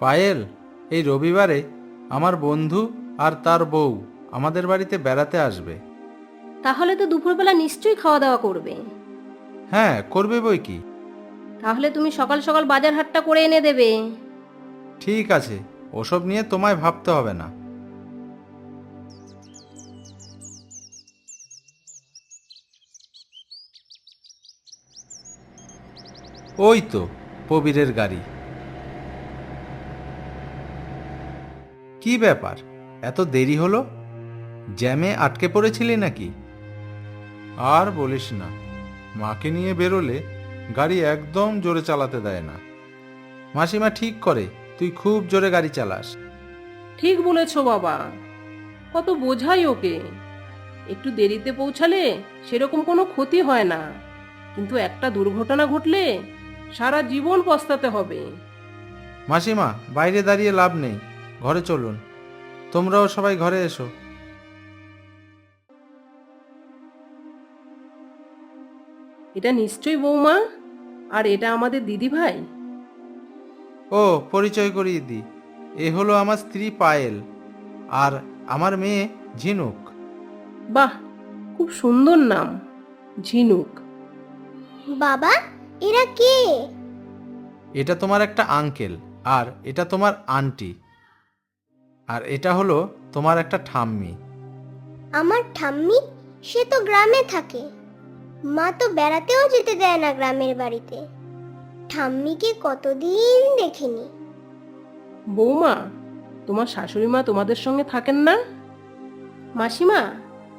পায়েল এই রবিবারে আমার বন্ধু আর তার বউ আমাদের বাড়িতে বেড়াতে আসবে। তাহলে তো দুপুরবেলা নিশ্চয়ই খাওয়া দাওয়া করবে। হ্যাঁ করবে বই কি? তাহলে তুমি সকাল সকাল বাজার হাটটা করে এনে দেবে। ঠিক আছে ওসব নিয়ে তোমায় ভাবতে হবে না। ওই তো প্রবীরের গাড়ি। কি ব্যাপার? এত দেরি হলো? জ্যামে আটকে পড়েছিলি নাকি? আর বলিস না। মাকে নিয়ে বেরোলে গাড়ি একদম জোরে চালাতে দেয় না। মাসিমা ঠিক করে তুই খুব জোরে গাড়ি চালাস। ঠিক বলেছ বাবা। কত বোঝাই ওকে। একটু দেরিতে পৌঁছালে সেরকম কোনো ক্ষতি হয় না। কিন্তু একটা দুর্ঘটনা ঘটলে সারা জীবন পস্তাতে হবে। মাসিমা বাইরে দাঁড়িয়ে লাভ নেই। ঘরে চলুন। তোমরাও সবাই ঘরে এসো। এটা নিশ্চয়ই বৌমা? আর এটা আমাদের দিদি ভাই ও পরিচয় করিয়ে দিই এ হলো আমার স্ত্রী পায়েল আর আমার মেয়ে ঝিনুক। বাহ খুব সুন্দর নাম ঝিনুক। বাবা এরা কে? এটা তোমার একটা আঙ্কেল আর এটা তোমার আন্টি। আর এটা হলো তোমার একটা ঠাম্মি। আমার ঠাম্মি? সে তো গ্রামে থাকে। মা তো বেড়াতেও যেতে দেয় না গ্রামের বাড়িতে। ঠাম্মিকে কতদিন দেখিনি? বৌমা তোমার শাশুড়ি মা তোমাদের সঙ্গে থাকেন না? মাসিমা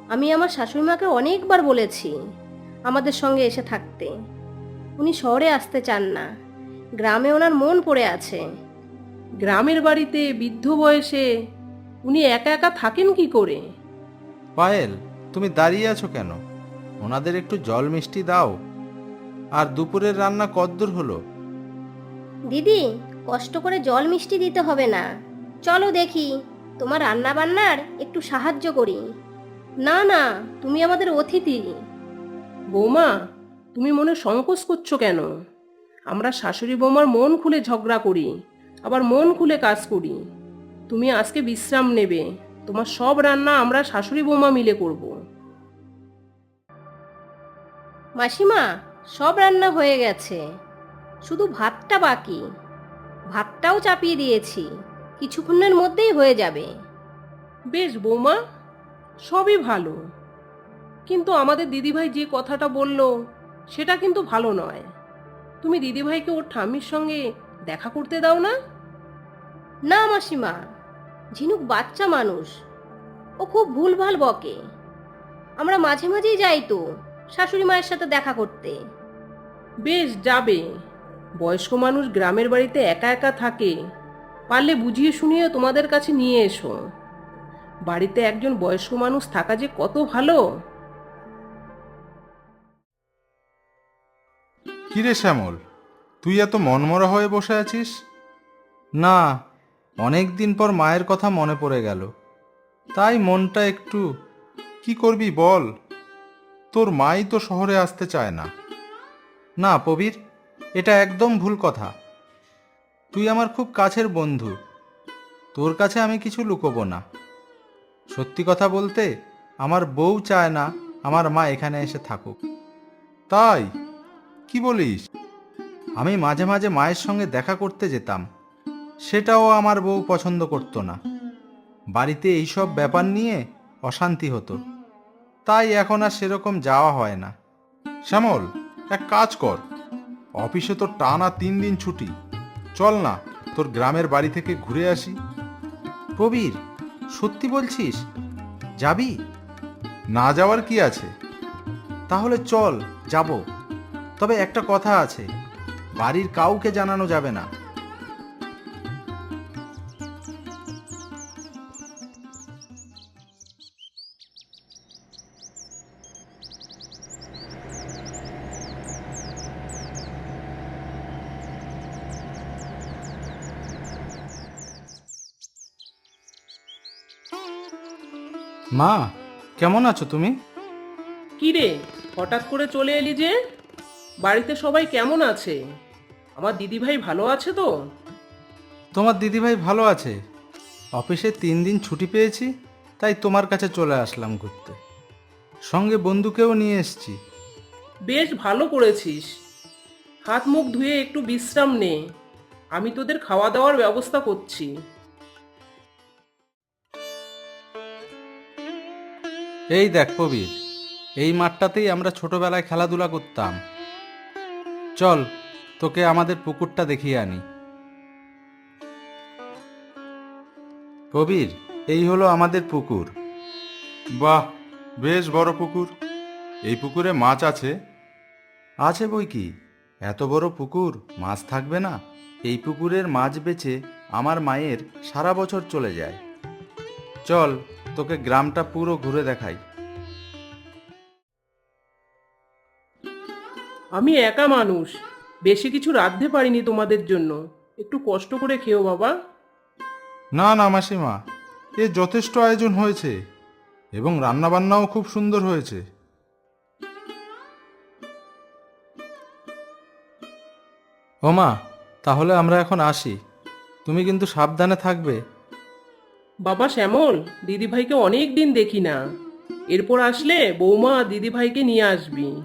আমি আমার শাশুড়িমাকে অনেকবার বলেছি আমাদের সঙ্গে এসে থাকতে। উনি শহরে আসতে চান না। গ্রামে ওনার মন পড়ে আছে। গ্রামের বাড়িতে বৃদ্ধ বয়সে উনি একা একা থাকেন কি করে? পায়েল তুমি দাঁড়িয়ে আছো কেন? ওনাদের একটু জল মিষ্টি দাও। আর দুপুরের রান্না কদ্দূর হলো? দিদি কষ্ট করে জল মিষ্টি দিতে হবে না। চলো দেখি তোমার রান্না বান্নার একটু সাহায্য করি। না না তুমি আমাদের অতিথি। বৌমা তুমি মনে সংকোচ করছ কেন? আমরা শাশুড়ি বৌমার মন খুলে ঝগড়া করি। আবার মন খুলে কাজ করি। তুমি আজকে বিশ্রাম নেবে। তোমার সব রান্না আমরা শাশুড়ি বৌমা মিলে করব। মাসিমা, সব রান্না হয়ে গেছে। শুধু ভাতটা বাকি। ভাতটাও চাপিয়ে দিয়েছি। কিছুক্ষণের মধ্যেই হয়ে যাবে। বেশ বৌমা, সবই ভালো। কিন্তু আমাদের দিদিভাই যে কথাটা বলল, সেটা কিন্তু ভালো নয়। তুমি দিদিভাইকে ওর ঠাম্মির সঙ্গে দেখা করতে দাও না? না মাসিমা ঝিনুক বাচ্চা মানুষ ও খুব ভুলভাল বকে। আমরা মাঝে মাঝেই যাই তো শাশুড়ি মায়ের সাথে দেখা করতে। বেশ যাবে। বয়স্ক মানুষ গ্রামের বাড়িতে একা একা থাকে পারলে বুঝিয়ে শুনিয়ে তোমাদের কাছে নিয়ে এসো। বাড়িতে একজন বয়স্ক মানুষ থাকা যে কত ভালো। কিরে শ্যামল? তুই এত মনমরা হয়ে বসে আছিস? না, অনেক দিন পর মায়ের কথা মনে পড়ে গেল। তাই মনটা একটু, কি করবি বল? তোর মাই তো শহরে আসতে চায় না। না, প্রবীর, এটা একদম ভুল কথা। তুই আমার খুব কাছের বন্ধু। তোর কাছে আমি কিছু লুকোবো না। সত্যি কথা বলতে, আমার বউ চায় না আমার মা এখানে এসে থাকুক। তাই, কি বলিস? আমি মাঝে মাঝে মায়ের সঙ্গে দেখা করতে যেতাম। সেটাও আমার বউ পছন্দ করতো না। বাড়িতে এইসব ব্যাপার নিয়ে অশান্তি হতো। তাই এখন আর সেরকম যাওয়া হয় না। শ্যামল, এক কাজ কর। অফিসে তো টানা তিন দিন ছুটি। চল না, তোর গ্রামের বাড়ি থেকে ঘুরে আসি। প্রবীর, সত্যি বলছিস? যাবি? না যাওয়ার কি আছে? তাহলে চল, যাব। তবে একটা কথা আছে। বাড়ির কাউকে জানানো যাবে না। মা, কেমন আছো তুমি? কি রে হঠাৎ করে চলে এলি যে? বাড়িতে সবাই কেমন আছে? আমার দিদিভাই ভালো আছে তো? তোমার দিদিভাই ভালো আছে। অফিসে তিন দিন ছুটি পেয়েছি তাই তোমার কাছে চলে আসলাম ঘুরতে। সঙ্গে বন্ধুকেও নিয়ে এসেছি। বেশ ভালো করেছিস। হাত মুখ ধুয়ে একটু বিশ্রাম নে। আমি তোদের খাওয়া দাওয়ার ব্যবস্থা করছি। এই দেখ কবির এই মাঠটাতেই আমরা ছোটবেলায় খেলাধুলা করতাম। চল তোকে আমাদের পুকুরটা দেখিয়ে আনি। কবির, এই হলো আমাদের পুকুর। বাহ, বেশ বড় পুকুর। এই পুকুরে মাছ আছে? আছে বই কি? এত বড় পুকুর, মাছ থাকবে না। এই পুকুরের মাছ বেচে আমার মায়ের সারা বছর চলে যায়। চল, তোকে গ্রামটা পুরো ঘুরে দেখাই। আমি একা মানুষ। বেশি কিছু রাঁধতে পারিনি তোমাদের জন্য। একটু কষ্ট করে খেও বাবা। না না মাসিমা এ যথেষ্ট আয়োজন হয়েছে এবং রান্নাবান্নাও খুব সুন্দর হয়েছে। ও মা তাহলে আমরা এখন আসি। তুমি কিন্তু সাবধানে থাকবে। বাবা শ্যামল দিদিভাইকে অনেক দিন দেখি না। এরপর আসলে বৌমা দিদিভাইকে নিয়ে আসবি।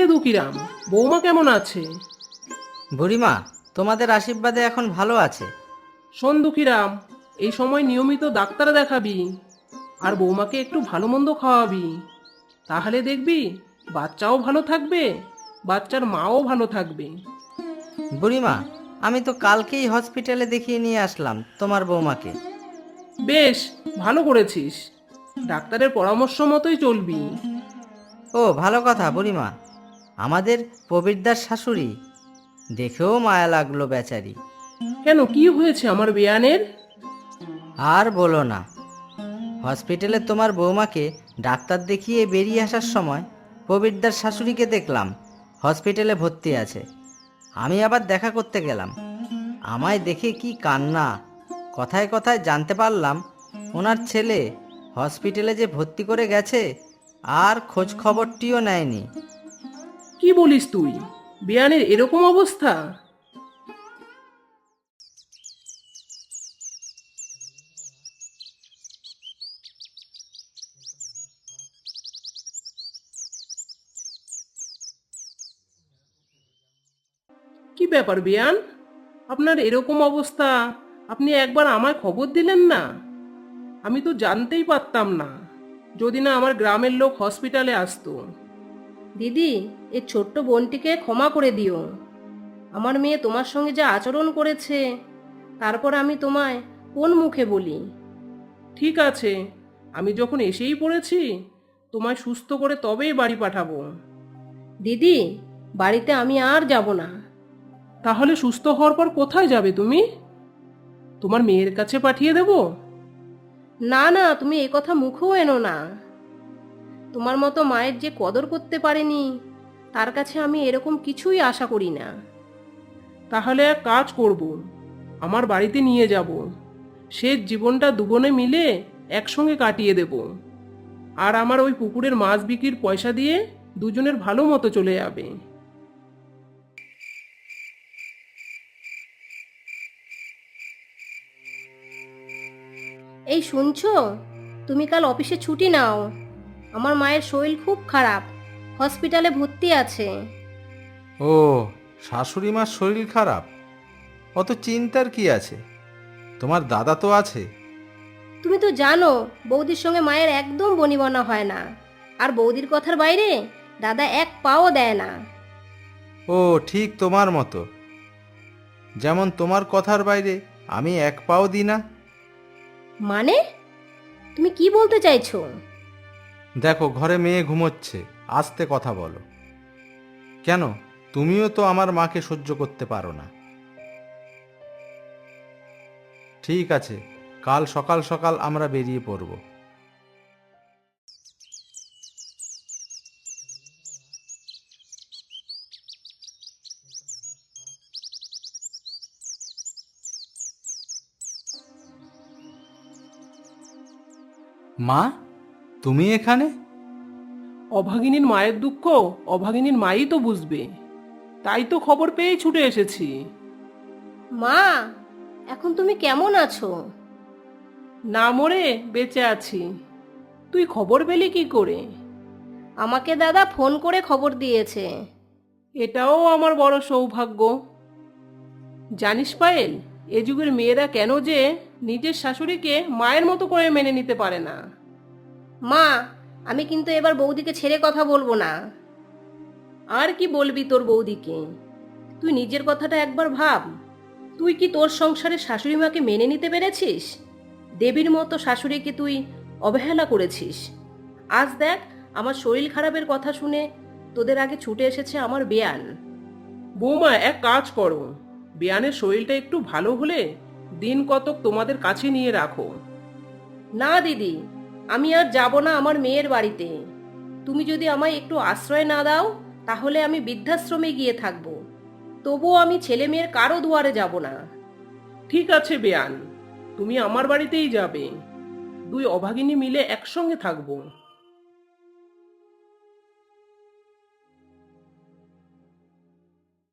কিরে দুকিরাম বৌমা কেমন আছে? বুড়িমা তোমাদের আশীর্বাদে এখন ভালো আছে। শোন দুঃখীরাম এই সময় নিয়মিত ডাক্তার দেখাবি আর বৌমাকে একটু ভালো মন্দ খাওয়াবি। তাহলে দেখবি বাচ্চাও ভালো থাকবে বাচ্চার মাও ভালো থাকবে। বুড়িমা আমি তো কালকেই হসপিটালে দেখিয়ে নিয়ে আসলাম তোমার বৌমাকে। বেশ ভালো করেছিস। ডাক্তারের পরামর্শ মতোই চলবি। ও ভালো কথা বুড়িমা। আমাদের প্রবীরদার শাশুড়ি। দেখেও মায়া লাগল বেচারি। কেন কি হয়েছে আমার বেয়ানের? আর বলো না। হসপিটালে তোমার বৌমাকে ডাক্তার দেখিয়ে বেরিয়ে আসার সময় প্রবীরদার শাশুড়িকে দেখলাম হসপিটালে ভর্তি আছে। আমি আবার দেখা করতে গেলাম। আমায় দেখে কি কান্না। কথায় কথায় জানতে পারলাম ওনার ছেলে হসপিটালে যে ভর্তি করে গেছে আর খোঁজ খবরটিও নেয়নি। কি বলিস তুই? বেয়ানের এরকম অবস্থা? কি ব্যাপার বিয়ান? আপনার এরকম অবস্থা? আপনি একবার আমায় খবর দিলেন না? আমি তো জানতেই পারতাম না, যদি না আমার গ্রামের লোক হসপিটালে আসতো। দিদি এই ছোট্ট বোনটিকে ক্ষমা করে দিও। আমার মেয়ে তোমার সঙ্গে যা আচরণ করেছে তারপর আমি তোমায় কোন মুখে বলি? ঠিক আছে আমি যখন এসেই পড়েছি তোমায় সুস্থ করে তবেই বাড়ি পাঠাবো। দিদি বাড়িতে আমি আর যাব না। তাহলে সুস্থ হওয়ার পর কোথায় যাবে তুমি? তোমার মেয়ের কাছে পাঠিয়ে দেব? না না তুমি এ কথা মুখেও এনো না। তোমার মতো মায়ের যে কদর করতে পারেনি, তার কাছে আমি এরকম কিছুই আশা করি না। তাহলে এক কাজ করব, আমার বাড়িতে নিয়ে যাব। সে জীবনটা দুবনে মিলে একসঙ্গে কাটিয়ে দেব। আর আমার ওই পুকুরের মাছ বিক্রির পয়সা দিয়ে দুজনের ভালো মতো চলে যাবে। এই শুনছো তুমি কাল অফিসে ছুটি নাও আমার মায়ের শরীর খুব খারাপ। হসপিটালে ভর্তি আছে। ও শাশুড়ি মার শরীর খারাপ? অত চিন্তার কি আছে? তোমার দাদা তো আছে। তুমি তো জানো বৌদির সঙ্গে মায়ের একদম বনিবনা হয় না। আর বৌদির কথার বাইরে দাদা এক পাও দেয় না। ও ঠিক তোমার মতো। যেমন তোমার কথার বাইরে আমি এক পাও দিই না। মানে? তুমি কি বলতে চাইছো? দেখো, ঘরে মেয়ে ঘুমোচ্ছে, আস্তে কথা বলো। কেন? তুমিও তো আমার মাকে সহ্য করতে পারো না। ঠিক আছে, কাল সকাল সকাল আমরা বেরিয়ে পড়ব। মা? তুমি এখানে? অভাগিনীর মায়ের দুঃখ অভাগিনীর মাই তো বুঝবে। তাই তো খবর পেয়েই ছুটে এসেছি। মা এখন তুমি কেমন আছো? না মরে বেঁচে আছি। তুই খবর পেলি কি করে? আমাকে দাদা ফোন করে খবর দিয়েছে। এটাও আমার বড় সৌভাগ্য। জানিস পায়েল এ যুগের মেয়েরা কেন যে নিজের শাশুড়িকে মায়ের মতো করে মেনে নিতে পারে না। মা, আমি কিন্তু এবার বৌদিকে ছেড়ে কথা বলব না। আর কি বলবি তোর বৌদিকে? তুই নিজের কথাটা একবার ভাব। তুই কি তোর সংসারে শাশুড়ি মাকে মেনে নিতে পেরেছিস? দেবীর মতো শাশুড়িকে তুই অবহেলা করেছিস। আজ দেখ, আমার শরীর খারাপের কথা শুনে তোদের আগে ছুটে এসেছে আমার বেয়ান। বৌমা, এক কাজ করো। বেয়ানের শরীরটা একটু ভালো হলে দিন কতক তোমাদের কাছে নিয়ে রাখো। না, দিদি। আমি আর যাব না আমার মেয়ের বাড়িতে। তুমি যদি আমায় একটু আশ্রয় না দাও, তাহলে আমি বৃদ্ধাশ্রমে গিয়ে থাকব। তবুও আমি ছেলে মেয়ের কারও দুয়ারে যাব না। ঠিক আছে বেয়ান, তুমি আমার বাড়িতেই যাবে। দুই অভাগিনী মিলে একসঙ্গে থাকব।